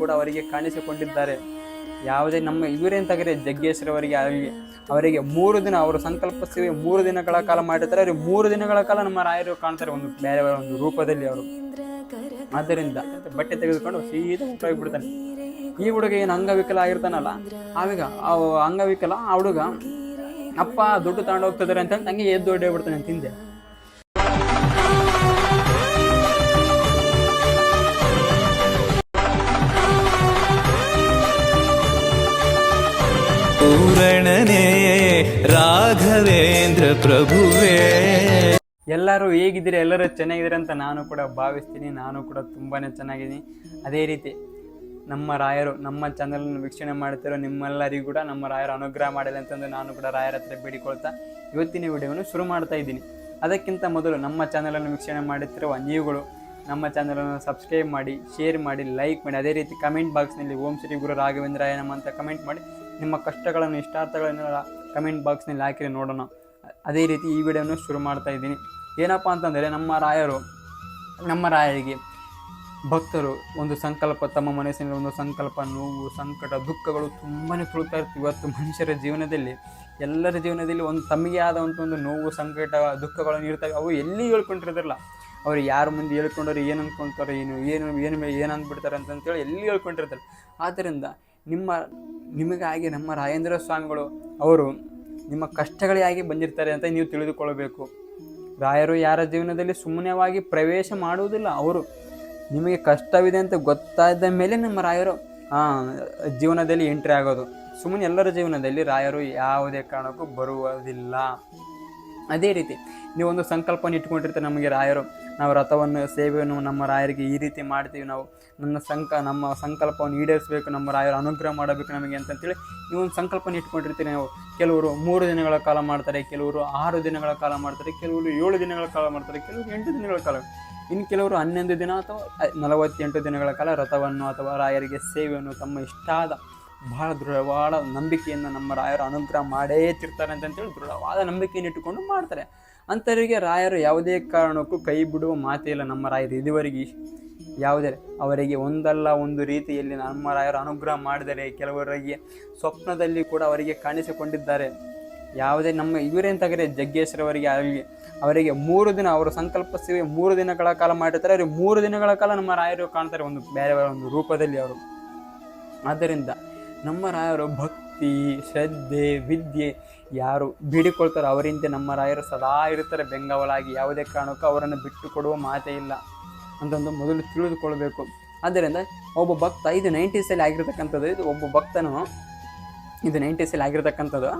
ಕೂಡ ಅವರಿಗೆ ಕಾಣಿಸಿಕೊಂಡಿದ್ದಾರೆ. ಯಾವುದೇ ನಮ್ಮ ಇವರೇನ್ ತಗರೆ ಜಗ್ಗೇಶ್ವರವರಿಗೆ ಅವರಿಗೆ ಅವರಿಗೆ ಮೂರು ದಿನ, ಅವರು ಸಂಕಲ್ಪ ಸೇವೆ ಮೂರು ದಿನಗಳ ಕಾಲ ಮಾಡಿರ್ತಾರೆ. ಅವ್ರಿಗೆ ಮೂರು ದಿನಗಳ ಕಾಲ ನಮ್ಮ ರಾಯರು ಕಾಣ್ತಾರೆ ಒಂದು ಬೇರೆ ಒಂದು ರೂಪದಲ್ಲಿ ಅವರು. ಆದ್ದರಿಂದ ಬಟ್ಟೆ ತೆಗೆದುಕೊಂಡು ಸೀದಾ ಹೋಗ್ಬಿಡ್ತಾನೆ ಈ ಹುಡುಗ ಏನು ಅಂಗವಿಕಲ ಆಗಿರ್ತಾನಲ್ಲ, ಆವಾಗ ಅಂಗವಿಕಲ, ಆ ಹುಡುಗ, ಅಪ್ಪ, ದುಡ್ಡು ತಗೊಂಡು ಹೋಗ್ತಿದ್ದಾರೆ ಅಂತ ನಂಗೆ ಎದ್ದು ಹೊಡೆ ಬಿಡ್ತಾನೆ ತಿಂದೆ. ರಾಘವೇಂದ್ರ ಪ್ರಭುವೇ. ಎಲ್ಲರೂ ಹೇಗಿದ್ದೀರಿ? ಎಲ್ಲರೂ ಚೆನ್ನಾಗಿದ್ದೀರಿ ಅಂತ ನಾನು ಕೂಡ ಭಾವಿಸ್ತೀನಿ. ನಾನು ಕೂಡ ತುಂಬಾ ಚೆನ್ನಾಗಿದ್ದೀನಿ. ಅದೇ ರೀತಿ ನಮ್ಮ ರಾಯರು, ನಮ್ಮ ಚಾನಲನ್ನು ವೀಕ್ಷಣೆ ಮಾಡ್ತಿರೋ ನಿಮ್ಮೆಲ್ಲರಿಗೂ ಕೂಡ ನಮ್ಮ ರಾಯರು ಅನುಗ್ರಹ ಮಾಡಲಿ ಅಂತಂದು ನಾನು ಕೂಡ ರಾಯರ ಹತ್ರ ಬೇಡಿಕೊಳ್ತಾ ಇವತ್ತಿನ ವಿಡಿಯೋವನ್ನು ಶುರು ಮಾಡ್ತಾ ಇದ್ದೀನಿ. ಅದಕ್ಕಿಂತ ಮೊದಲು ನಮ್ಮ ಚಾನಲನ್ನು ವೀಕ್ಷಣೆ ಮಾಡುತ್ತಿರುವ ನೀವುಗಳು ನಮ್ಮ ಚಾನಲನ್ನು ಸಬ್ಸ್ಕ್ರೈಬ್ ಮಾಡಿ ಶೇರ್ ಮಾಡಿ ಲೈಕ್ ಮಾಡಿ, ಅದೇ ರೀತಿ ಕಮೆಂಟ್ ಬಾಕ್ಸ್ನಲ್ಲಿ ಓಂ ಶ್ರೀ ಗುರು ರಾಘವೇಂದ್ರಾಯ ನಮ ಅಂತ ಕಮೆಂಟ್ ಮಾಡಿ. ನಿಮ್ಮ ಕಷ್ಟಗಳನ್ನು, ಇಷ್ಟಾರ್ಥಗಳನ್ನು ಕಮೆಂಟ್ ಬಾಕ್ಸ್ನಲ್ಲಿ ಹಾಕಿರಿ ನೋಡೋಣ. ಅದೇ ರೀತಿ ಈ ವಿಡಿಯೋನು ಶುರು ಮಾಡ್ತಾ ಇದ್ದೀನಿ. ಏನಪ್ಪ ಅಂತಂದರೆ ನಮ್ಮ ರಾಯರು, ನಮ್ಮ ರಾಯರಿಗೆ ಭಕ್ತರು ಒಂದು ಸಂಕಲ್ಪ, ತಮ್ಮ ಮನಸ್ಸಿನಲ್ಲಿ ಒಂದು ಸಂಕಲ್ಪ, ನೋವು, ಸಂಕಟ, ದುಃಖಗಳು ತುಂಬಾ ತುಳುತ್ತಾ ಇರ್ತೀವಿ ಇವತ್ತು ಮನುಷ್ಯರ ಜೀವನದಲ್ಲಿ, ಎಲ್ಲರ ಜೀವನದಲ್ಲಿ ಒಂದು ತಮಗೆ ಆದಂಥ ಒಂದು ನೋವು, ಸಂಕಟ ದುಃಖಗಳನ್ನು ಇರ್ತವೆ ಅವು ಎಲ್ಲಿ ಹೇಳ್ಕೊಂಡಿರೋದಿಲ್ಲ. ಅವ್ರು ಯಾರ ಮುಂದೆ ಹೇಳ್ಕೊಂಡವ್ರು, ಏನು ಅಂದ್ಕೊಳ್ತಾರೆ ಏನು ಏನು ಏನು ಏನು ಅಂದ್ಬಿಡ್ತಾರೆ ಅಂತಂತೇಳಿ ಎಲ್ಲಿ ಹೇಳ್ಕೊಂಡಿರ್ತಾರೆ ಆದ್ದರಿಂದ ನಿಮ್ಮ, ನಿಮಗಾಗಿ ನಮ್ಮ ರಾಯೇಂದ್ರ ಸ್ವಾಮಿಗಳು ಅವರು ನಿಮ್ಮ ಕಷ್ಟಗಳಿಗಾಗಿ ಬಂದಿರ್ತಾರೆ ಅಂತ ನೀವು ತಿಳಿದುಕೊಳ್ಳಬೇಕು. ರಾಯರು ಯಾರ ಜೀವನದಲ್ಲಿ ಸುಮ್ಮನೆವಾಗಿ ಪ್ರವೇಶ ಮಾಡುವುದಿಲ್ಲ, ಅವರು ನಿಮಗೆ ಕಷ್ಟವಿದೆ ಅಂತ ಗೊತ್ತಾದ ಮೇಲೆ ನಮ್ಮ ರಾಯರು ಜೀವನದಲ್ಲಿ ಎಂಟ್ರಿ ಆಗೋದು. ಸುಮ್ಮನೆ ಎಲ್ಲರ ಜೀವನದಲ್ಲಿ ರಾಯರು ಯಾವುದೇ ಕಾರಣಕ್ಕೂ ಬರುವುದಿಲ್ಲ. ಅದೇ ರೀತಿ ನೀವು ಒಂದು ಸಂಕಲ್ಪನ ಇಟ್ಕೊಂಡಿರ್ತೀರ ನಮಗೆ ರಾಯರು. ನಾವು ರಥವನ್ನು, ಸೇವೆಯನ್ನು ನಮ್ಮ ರಾಯರಿಗೆ ಈ ರೀತಿ ಮಾಡ್ತೀವಿ. ನಾವು ನನ್ನ ಸಂಕ, ನಮ್ಮ ಸಂಕಲ್ಪವನ್ನು ಈಡೇರಿಸಬೇಕು, ನಮ್ಮ ರಾಯರು ಅನುಗ್ರಹ ಮಾಡಬೇಕು ನಮಗೆ ಅಂತಂತೇಳಿ ನೀವು ಒಂದು ಸಂಕಲ್ಪನ ಇಟ್ಕೊಂಡಿರ್ತೀರಿ ನಾವು ಕೆಲವರು ಮೂರು ದಿನಗಳ ಕಾಲ ಮಾಡ್ತಾರೆ, ಕೆಲವರು ಆರು ದಿನಗಳ ಕಾಲ ಮಾಡ್ತಾರೆ, ಕೆಲವರು ಏಳು ದಿನಗಳ ಕಾಲ ಮಾಡ್ತಾರೆ, ಕೆಲವರು ಎಂಟು ದಿನಗಳ ಕಾಲ. ಇನ್ನು ಕೆಲವರು ಹನ್ನೊಂದು ದಿನ ಅಥವಾ ನಲವತ್ತೆಂಟು ದಿನಗಳ ಕಾಲ ರಥವನ್ನು ಅಥವಾ ರಾಯರಿಗೆ ಸೇವೆಯನ್ನು ತಮ್ಮ ಇಷ್ಟಾದ ಬಹಳ ದೃಢವಾದ ನಂಬಿಕೆಯನ್ನು ನಮ್ಮ ರಾಯರು ಅನುಗ್ರಹ ಮಾಡೇ ತಿರ್ತಾರೆ ಅಂತಂತೇಳಿ ದೃಢವಾದ ನಂಬಿಕೆಯನ್ನು ಇಟ್ಟುಕೊಂಡು ಮಾಡ್ತಾರೆ. ಅಂಥವರಿಗೆ ರಾಯರು ಯಾವುದೇ ಕಾರಣಕ್ಕೂ ಕೈ ಬಿಡುವ ಮಾತೇ ಇಲ್ಲ. ನಮ್ಮ ರಾಯರು ಇದುವರೆಗೆ ಯಾವುದೇ ಅವರಿಗೆ ಒಂದಲ್ಲ ಒಂದು ರೀತಿಯಲ್ಲಿ ನಮ್ಮ ರಾಯರು ಅನುಗ್ರಹ ಮಾಡಿದರೆ, ಕೆಲವರಿಗೆ ಸ್ವಪ್ನದಲ್ಲಿ ಕೂಡ ಅವರಿಗೆ ಕಾಣಿಸಿಕೊಂಡಿದ್ದಾರೆ. ಯಾವುದೇ ನಮ್ಮ ಇವರೇನು ತಗರೆ ಜಗ್ಗೇಶ್ವರವರಿಗೆ ಅವರಿಗೆ ಅವರಿಗೆ ಮೂರು ದಿನ ಅವರು ಸಂಕಲ್ಪ ಸೇವೆ ಮೂರು ದಿನಗಳ ಕಾಲ ಮಾಡಿರ್ತಾರೆ. ಅವರು ಮೂರು ದಿನಗಳ ಕಾಲ ನಮ್ಮ ರಾಯರು ಕಾಣ್ತಾರೆ. ಒಂದು ಬೇರೆ ಒಂದು ರೂಪದಲ್ಲಿ ಅವರು. ಆದ್ದರಿಂದ ನಮ್ಮ ರಾಯರು ಭಕ್ತಿ, ಶ್ರದ್ಧೆ, ವಿದ್ಯೆ ಯಾರು ಬೇಡಿಕೊಳ್ತಾರೋ ಅವರಿಂದ ನಮ್ಮ ರಾಯರು ಸದಾ ಇರ್ತಾರೆ ಬೆಂಗಾವಲಾಗಿ ಯಾವುದೇ ಕಾರಣಕ್ಕೂ ಅವರನ್ನು ಬಿಟ್ಟು ಕೊಡುವ ಮಾತೇ ಇಲ್ಲ. ಅಂತಂದು ಮೊದಲು ತಿಳಿದುಕೊಳ್ಬೇಕು. ಆದ್ದರಿಂದ ಒಬ್ಬ ಭಕ್ತ, ಇದು ನೈಂಟೀಸಲ್ಲಿ ಆಗಿರ್ತಕ್ಕಂಥದ್ದು, ಇದು ಒಬ್ಬ ಭಕ್ತನು, ಇದು ನೈಂಟೀಸಲ್ಲಿ ಆಗಿರ್ತಕ್ಕಂಥದ್ದು.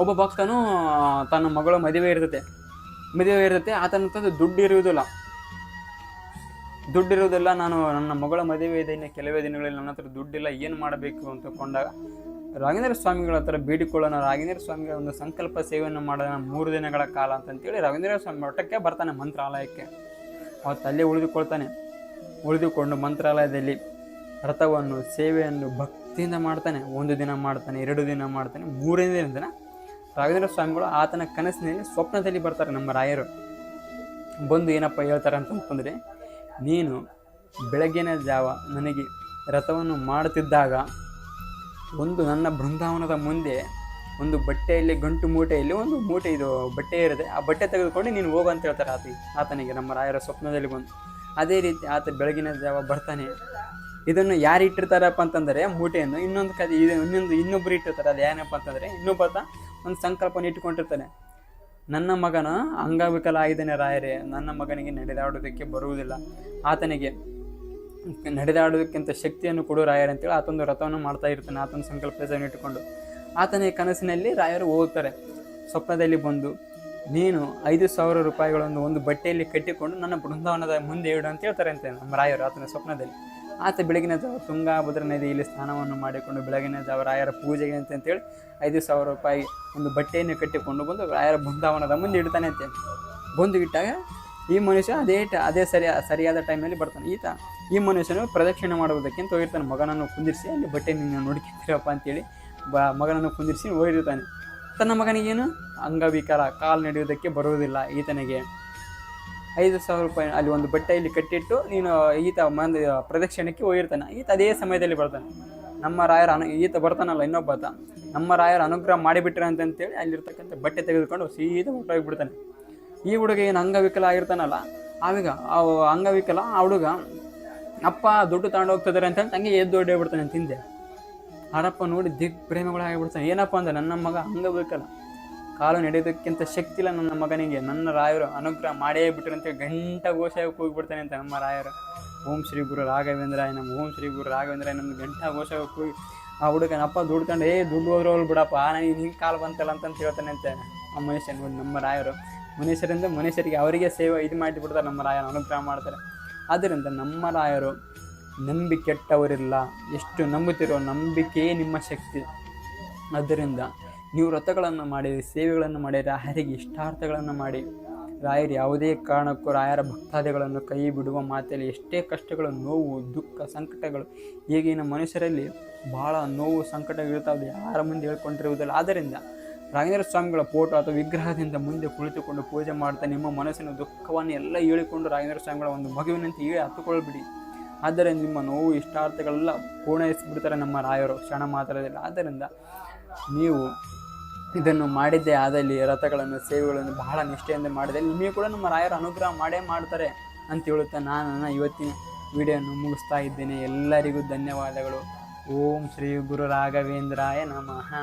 ಒಬ್ಬ ಭಕ್ತನು ತನ್ನ ಮಗಳ ಮದುವೆ ಇರ್ತದೆ. ಮದುವೆ ಇರ್ತದೆ ಆತನಂಥದ್ದು ದುಡ್ಡು ಇರುವುದಿಲ್ಲ. ದುಡ್ಡಿರೋದಿಲ್ಲ ನಾನು ನನ್ನ ಮಗಳ ಮದುವೆ ಇದೆ. ಇನ್ನು ಕೆಲವೇ ದಿನಗಳಲ್ಲಿ ನನ್ನ ಹತ್ರ ದುಡ್ಡಿಲ್ಲ. ಏನು ಮಾಡಬೇಕು ಅಂತ ಕೊಂಡಾಗ ರಾಘವೇಂದ್ರ ಸ್ವಾಮಿಗಳ ಹತ್ರ ಬೇಡಿಕೊಳ್ಳೋಣ. ರಾಘವೇಂದ್ರ ಸ್ವಾಮಿಗಳ ಒಂದು ಸಂಕಲ್ಪ ಸೇವೆಯನ್ನು ಮಾಡೋಣ ಮೂರು ದಿನಗಳ ಕಾಲ ಅಂತಂತೇಳಿ ರಾಘವೇಂದ್ರ ಸ್ವಾಮಿ ಮಠಕ್ಕೆ ಬರ್ತಾನೆ ಮಂತ್ರಾಲಯಕ್ಕೆ. ಅವತ್ತು ಅಲ್ಲೇ ಉಳಿದುಕೊಳ್ತಾನೆ. ಉಳಿದುಕೊಂಡು ಮಂತ್ರಾಲಯದಲ್ಲಿ ರಥವನ್ನು ಸೇವೆಯನ್ನು ಭಕ್ತಿಯಿಂದ ಮಾಡ್ತಾನೆ. ಒಂದು ದಿನ ಮಾಡ್ತಾನೆ, ಎರಡು ದಿನ ಮಾಡ್ತಾನೆ, ಮೂರನೇ ದಿನ ರಾಘವೇಂದ್ರ ಸ್ವಾಮಿಗಳು ಆತನ ಕನಸಿನಲ್ಲಿ ಸ್ವಪ್ನದಲ್ಲಿ ಬರ್ತಾರೆ ನಮ್ಮ ರಾಯರು. ಬಂದು ಏನಪ್ಪ ಹೇಳ್ತಾರೆ ಅಂತಂತಂದರೆ ನೀನು ಬೆಳಗ್ಗಿನ ಜಾವ ನನಗೆ ರಥವನ್ನು ಮಾಡುತ್ತಿದ್ದಾಗ ಒಂದು ನನ್ನ ಬೃಂದಾವನದ ಮುಂದೆ ಒಂದು ಬಟ್ಟೆಯಲ್ಲಿ, ಗಂಟು ಮೂಟೆಯಲ್ಲಿ ಒಂದು ಮೂಟೆ ಇದು ಬಟ್ಟೆ ಇರುತ್ತೆ ಆ ಬಟ್ಟೆ ತೆಗೆದುಕೊಂಡು ನೀನು ಹೋಗು ಅಂತ ಹೇಳ್ತಾರೆ ಆತ ಆತನಿಗೆ ನಮ್ಮ ರಾಯರ ಸ್ವಪ್ನದಲ್ಲಿ ಬಂದು. ಅದೇ ರೀತಿ ಆತ ಬೆಳಗಿನ ಜಾವ ಬರ್ತಾನೆ. ಇದನ್ನು ಯಾರು ಇಟ್ಟಿರ್ತಾರಪ್ಪ ಅಂತಂದರೆ ಮೂಟೆಯನ್ನು ಇನ್ನೊಂದು ಕದೆ ಇದು ಇನ್ನೊಂದು ಇನ್ನೊಬ್ಬರು ಇಟ್ಟಿರ್ತಾರೆ. ಅದು ಏನಪ್ಪ ಅಂತಂದರೆ ಇನ್ನೊಬ್ಬ ಒಂದು ಸಂಕಲ್ಪನ ಇಟ್ಟುಕೊಂಡಿರ್ತಾನೆ. ನನ್ನ ಮಗನ ಅಂಗವಿಕಲ ಆಗಿದ್ದಾನೆ ರಾಯರೇ, ನನ್ನ ಮಗನಿಗೆ ನಡೆದಾಡೋದಕ್ಕೆ ಬರುವುದಿಲ್ಲ. ಆತನಿಗೆ ನಡೆದಾಡೋದಕ್ಕಿಂತ ಶಕ್ತಿಯನ್ನು ಕೊಡು ರಾಯರ್ ಅಂತೇಳಿ ಆತೊಂದು ರಥವನ್ನು ಮಾಡ್ತಾ ಇರ್ತಾನೆ, ಆತನ ಸಂಕಲ್ಪವನ್ನು ಇಟ್ಟುಕೊಂಡು. ಆತನ ಕನಸಿನಲ್ಲಿ ರಾಯರು ಹೋಗ್ತಾರೆ ಸ್ವಪ್ನದಲ್ಲಿ ಬಂದು ನೀನು ಐದು ಸಾವಿರ ರೂಪಾಯಿಗಳನ್ನು ಒಂದು ಬಟ್ಟೆಯಲ್ಲಿ ಕಟ್ಟಿಕೊಂಡು ನನ್ನ ಬೃಂದಾವನದ ಮುಂದೆ ಇಡು ಅಂತ ಹೇಳ್ತಾರೆ ಅಂತೆ ನಮ್ಮ ರಾಯರು ಆತನ ಸ್ವಪ್ನದಲ್ಲಿ. ಆತ ಬೆಳಗಿನ ಜಾವ ತುಂಗಾಭದ್ರಾ ನದಿಯಲ್ಲಿ ಸ್ನಾನವನ್ನು ಮಾಡಿಕೊಂಡು ಬೆಳಗಿನ ಜಾವ ರಾಯರ ಪೂಜೆಗೆ ಅಂತ ಅಂತೇಳಿ ಐದು ಸಾವಿರ ರೂಪಾಯಿ ಒಂದು ಬಟ್ಟೆಯನ್ನು ಕಟ್ಟಿಕೊಂಡು ಬಂದು ರಾಯರ ಬೃಂದಾವನದ ಮುಂದೆ ಇಡ್ತಾನೆ ಅಂತ ಬಂದು ಇಟ್ಟಾಗ ಈ ಮನುಷ್ಯ ಅದೇ ಅದೇ ಸರಿಯ, ಸರಿಯಾದ ಟೈಮಲ್ಲಿ ಬರ್ತಾನೆ. ಈತ ಈ ಮನುಷ್ಯನು ಪ್ರದಕ್ಷಿಣೆ ಮಾಡುವುದಕ್ಕಿಂತ ಹೋಗಿರ್ತಾನೆ. ಮಗನನ್ನು ಕುಂದಿರಿಸಿ ಅಲ್ಲಿ ಬಟ್ಟೆ ನಿನ್ನ ನೋಡ್ಕೊಂತೀರಪ್ಪ ಅಂತೇಳಿ ಬ, ಮಗನನ್ನು ಕುಂದಿರಿಸಿ ಹೋಗಿರ್ತಾನೆ ತನ್ನ ಮಗನಿಗೇನು ಅಂಗವಿಕಾರ ಕಾಲು ನಡೆಯುವುದಕ್ಕೆ ಬರುವುದಿಲ್ಲ. ಈತನಿಗೆ ಐದು ಸಾವಿರ ರೂಪಾಯಿ ಅಲ್ಲಿ ಒಂದು ಬಟ್ಟೆಯಲ್ಲಿ ಕಟ್ಟಿಟ್ಟು ನೀನು ಈತ ಮಂದ ಪ್ರದಕ್ಷಿಣಕ್ಕೆ ಹೋಗಿರ್ತಾನೆ. ಈತ ಅದೇ ಸಮಯದಲ್ಲಿ ಬರ್ತಾನೆ. ನಮ್ಮ ರಾಯರ ಅನು, ಈತ ಬರ್ತಾನಲ್ಲ ಇನ್ನೊಬ್ಬ ಆತ. ನಮ್ಮ ರಾಯರ ಅನುಗ್ರಹ ಮಾಡಿಬಿಟ್ರೆ ಅಂತಂತೇಳಿ ಅಲ್ಲಿರ್ತಕ್ಕಂಥ ಬಟ್ಟೆ ತೆಗೆದುಕೊಂಡು ಸೀದಾ ಹೊರಟೋಗ್ಬಿಡ್ತಾನೆ. ಈ ಹುಡುಗ ಏನು ಅಂಗವಿಕಲ ಆಗಿರ್ತಾನಲ್ಲ, ಆವಾಗ ಆ ಅಂಗವಿಕಲ, ಆ ಹುಡುಗ, ಅಪ್ಪ, ದುಡ್ಡು ತಗೊಂಡು ಹೋಗ್ತಿದ್ದಾರೆ ಅಂತ ಹಂಗೆ ಎದ್ದು ಹೊಡೆಯಬಿಡ್ತಾನೆ ತಿಂದೆ. ಹರಪ್ಪ ನೋಡಿ ದಿಗ್ ಪ್ರೇಮಗಳಾಗಿಬಿಡ್ತಾನೆ ಏನಪ್ಪ ಅಂದ್ರೆ ನನ್ನ ಮಗ ಅಂಗವಿಕಲ. ಕಾಲು ನಡೆಯೋದಕ್ಕಿಂತ ಶಕ್ತಿ ಇಲ್ಲ ನನ್ನ ಮಗನಿಗೆ, ನನ್ನ ರಾಯರು ಅನುಗ್ರಹ ಮಾಡೇ ಬಿಟ್ರು ಅಂತೇಳಿ ಗಂಟ ಘೋಷ ಕೂಗಿಬಿಡ್ತಾನೆ ಅಂತ ನಮ್ಮ ರಾಯರು. ಓಂ ಶ್ರೀ ಗುರು ರಾಘವೇಂದ್ರಾಯ ನಮ್ಮ ಓಂ ಶ್ರೀ ಗುರು ರಾಘವೇಂದ್ರಾಯ ನಮ್ಮ ಗಂಟ ಘೋಷ ಹೋಗಿ ಆ ಹುಡುಗನ ಅಪ್ಪ ದುಡ್ಕೊಂಡು, ಏ, ದುಡ್ಡು ಹೋದ್ರೆ ಬಿಡಪ್ಪ ನನಗೆ ಹಿಂಗೆ ಕಾಲು ಬಂತಲ್ಲ ಅಂತಂತ ಹೇಳ್ತಾನೆ ಅಂತ. ಆ ಮನುಷ್ಯ ನಮ್ಮ ರಾಯರು. ಮನುಷ್ಯರಿಂದ ಮನುಷ್ಯರಿಗೆ ಅವರಿಗೆ ಸೇವೆ ಇದು ಮಾಡಿಬಿಡ್ತಾರೆ ನಮ್ಮ ರಾಯರು, ಅನುಗ್ರಹ ಮಾಡ್ತಾರೆ. ಆದ್ದರಿಂದ ನಮ್ಮ ರಾಯರು ನಂಬಿ ಕೆಟ್ಟವರಿಲ್ಲ ಎಷ್ಟು ನಂಬುತ್ತಿರೋ ನಂಬಿಕೆಯೇ ನಿಮ್ಮ ಶಕ್ತಿ. ಆದ್ದರಿಂದ ನೀವು ವ್ರತಗಳನ್ನು ಮಾಡಿರಿ ಸೇವೆಗಳನ್ನು ಮಾಡಿ, ರಾಯರಿಗೆ ಇಷ್ಟಾರ್ಥಗಳನ್ನು ಮಾಡಿ, ರಾಯರು ಯಾವುದೇ ಕಾರಣಕ್ಕೂ, ರಾಯರ ಭಕ್ತಾದಿಗಳನ್ನು ಕೈ ಬಿಡುವ ಮಾತಲ್ಲಿ ಎಷ್ಟೇ ಕಷ್ಟಗಳು, ನೋವು, ದುಃಖ, ಸಂಕಟಗಳು, ಈಗಿನ ಮನುಷ್ಯರಲ್ಲಿ ಬಹಳ ನೋವು ಸಂಕಟಗಳಿರ್ತಾವೆ ಯಾರ ಮುಂದೆ ಹೇಳ್ಕೊಂಡಿರುವುದಿಲ್ಲ. ಆದ್ದರಿಂದ ರಾಘವೇಂದ್ರ ಸ್ವಾಮಿಗಳ ಫೋಟೋ ಅಥವಾ ವಿಗ್ರಹದಿಂದ ಮುಂದೆ ಕುಳಿತುಕೊಂಡು ಪೂಜೆ ಮಾಡ್ತಾ ನಿಮ್ಮ ಮನಸ್ಸಿನ ದುಃಖವನ್ನು ಎಲ್ಲ ಹೇಳಿಕೊಂಡು ರಾಘವೇಂದ್ರ ಸ್ವಾಮಿಗಳ ಒಂದು ಮಗುವಿನಂತೆ ಹೇಳಿ ಹತ್ತುಕೊಳ್ಬಿಡಿ ಆದರೆ ನಿಮ್ಮ ನೋವು, ಇಷ್ಟಾರ್ಥಗಳೆಲ್ಲ ಪೂರ್ಣೈಸಿಬಿಡ್ತಾರೆ ನಮ್ಮ ರಾಯರು. ಕ್ಷಣ ಮಾತ್ರದಲ್ಲಿ. ಆದ್ದರಿಂದ ನೀವು ಇದನ್ನು ಮಾಡಿದ್ದೇ ಆದಲ್ಲಿ ರಥಗಳನ್ನು, ಸೇವೆಗಳನ್ನು ಬಹಳ ನಿಷ್ಠೆಯಿಂದ ಮಾಡಿದೆ. ನಿಮಗೆ ಕೂಡ ನಮ್ಮ ರಾಯರು ಅನುಗ್ರಹ ಮಾಡೇ ಮಾಡ್ತಾರೆ ಅಂತ ಹೇಳುತ್ತಾ ನಾನು ನನ್ನ ಇವತ್ತಿನ ವಿಡಿಯೋವನ್ನು ಮುಗಿಸ್ತಾ ಇದ್ದೇನೆ. ಎಲ್ಲರಿಗೂ ಧನ್ಯವಾದಗಳು. ಓಂ ಶ್ರೀ ಗುರು ರಾಘವೇಂದ್ರಾಯ ನಮಃ.